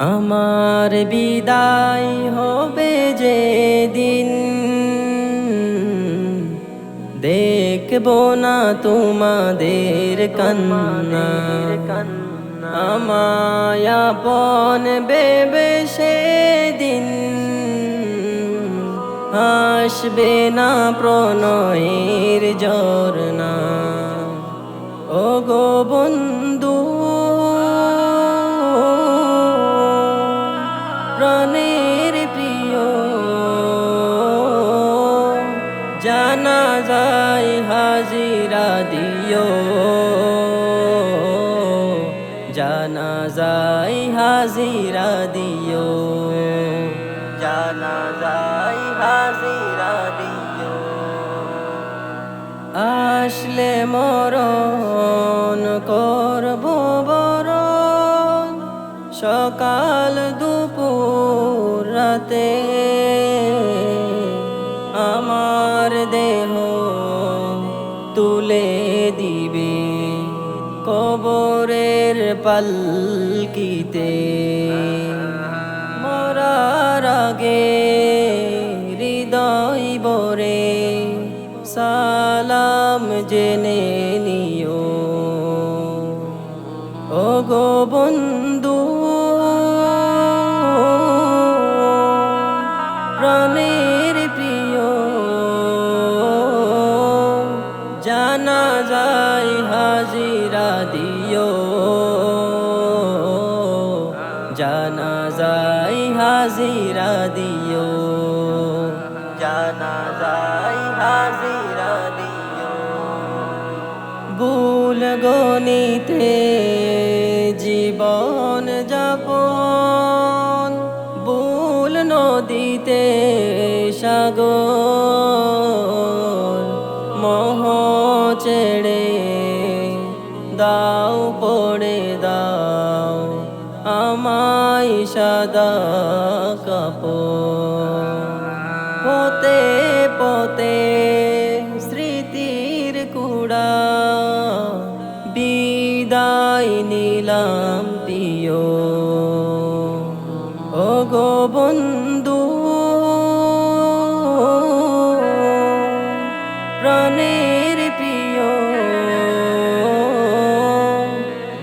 আমার বিদায় হবে যে দিন দেখব না তোমাদের কান্না। আমায়াপন বেবে সে দিন আসবে না প্রণয়ের জরনা ও গো বন্ধু জানা যায় হাজিরা দিও। জানা যায় হাজিরা দিও। জানা যায় হাজিরা দিও। আসলে মরণ করব বরণ সকাল দুপুর রাতে। আমার দেহ তুলে দিবে কবরের পালকিতে। মরার আগে হৃদয় বরে সালাম জেনে নিও। ও গো বন্ধু জানা যায় হাজিরা দিও। জানা যায় হাজিরা দিও। জানা যায় হাজিরা দিও। ভুল গণিতে জীবন যাপন। ভুল নদীতে সাগর। দাও, পড়ে দাও, আমায় সাদা কাপড়। পতে পতে স্মৃতির কুড়া, বিদায় নিলাম প্রিয়। ও গো